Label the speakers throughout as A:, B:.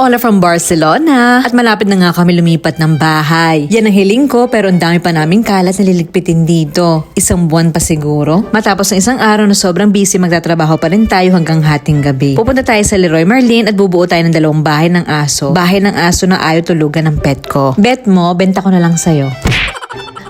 A: Hola from Barcelona. At malapit na nga kami lumipat ng bahay. Yan ang hiling ko pero ang dami pa naming kalat na liligpitin dito. Isang buwan pa siguro. Matapos ng isang araw na sobrang busy magtatrabaho pa rin tayo hanggang hating gabi. Pupunta tayo sa Leroy Merlin at bubuo tayo ng dalawang bahay ng aso. Bahay ng aso na ayaw tulugan ng pet ko. Bet mo, benta ko na lang sa'yo.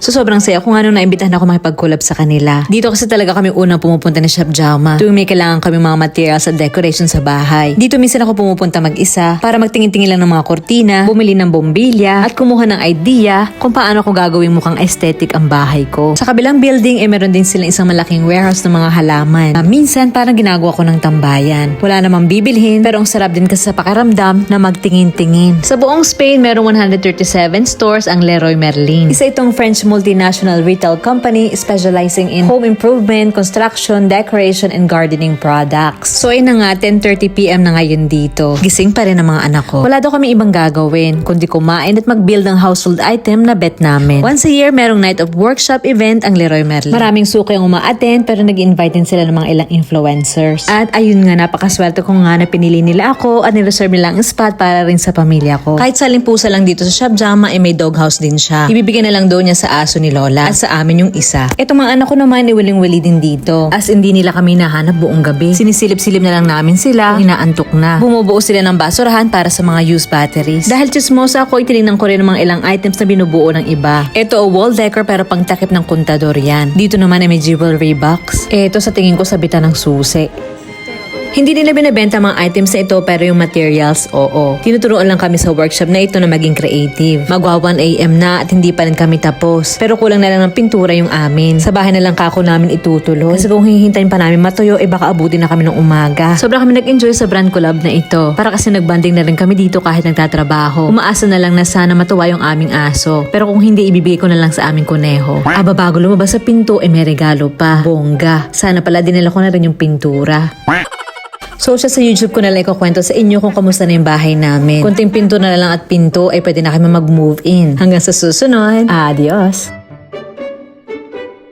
A: So sobrang saya kung ano naimbitahan ako makipag-collab sa kanila. Dito kasi talaga kami unang pumupunta na Shop Jama. Tuwing may kailangan kami mga materials at decoration sa bahay. Dito minsan ako pumupunta mag-isa para magtingin-tingin lang ng mga kortina, bumili ng bombilya, at kumuha ng idea kung paano ko gagawin mukhang aesthetic ang bahay ko. Sa kabilang building, eh meron din silang isang malaking warehouse ng mga halaman. Na minsan parang ginagawa ko ng tambayan. Wala namang bibilhin, pero ang sarap din kasi sa pakiramdam na magtingin-tingin. Sa buong Spain, merong 137 stores ang Leroy Merlin. Isa itong French multinational retail company specializing in home improvement, construction, decoration, and gardening products. So ayun na nga, 10.30pm na ngayon dito. Gising pa rin ang mga anak ko. Wala daw kami ibang gagawin, kundi kumain at mag-build ng household item na bet namin. Once a year, merong night of workshop event ang Leroy Merlin. Maraming suki ang uma-attend pero nag-invite din sila ng mga ilang influencers. At ayun nga, napakaswerte ko nga na pinili nila ako at nireserve nila ang spot para rin sa pamilya ko. Kahit saling pusa lang dito sa Shop Jama, eh may doghouse din siya. Ibibigay na lang daw niya sa aso ni Lola at sa amin yung isa. Etong mga anak ko naman, iwiling-wili din dito. As hindi nila kami nahanap buong gabi. Sinisilip-silip na lang namin sila kung inaantok na. Bumubuo sila ng basurahan para sa mga used batteries. Dahil chismosa ako, itinignan ko rin mga ilang items na binubuo ng iba. Ito o wall decor pero pang takip ng kontador yan. Dito naman ay may jewelry box. Ito sa tingin ko sabitan ng susi. Hindi nila binibenta mga items na ito pero yung materials, oo. Tinuturuan lang kami sa workshop na ito na maging creative. Magwa 1am na at hindi pa rin kami tapos. Pero kulang na lang ng pintura yung amin. Sa bahay na lang kako namin itutuloy. Kasi kung hihintayin pa namin matuyo, eh baka abutin na kami ng umaga. Sobra kami nag-enjoy sa brand collab na ito. Para kasi nagbanding na rin kami dito kahit nagtatrabaho. Umaasa na lang na sana matuwa yung aming aso. Pero kung hindi, ibibigay ko na lang sa aming kuneho. Aba bago lumabas sa pinto, eh may regalo pa. Bongga. Sana pala dinala ko na rin yung pintura. So siya sa YouTube ko na lang ikukwento sa inyo kung kamusta na yung bahay namin. Kunting pinto na lang at pinto ay pwede na kami mag-move in. Hanggang sa susunod, adios!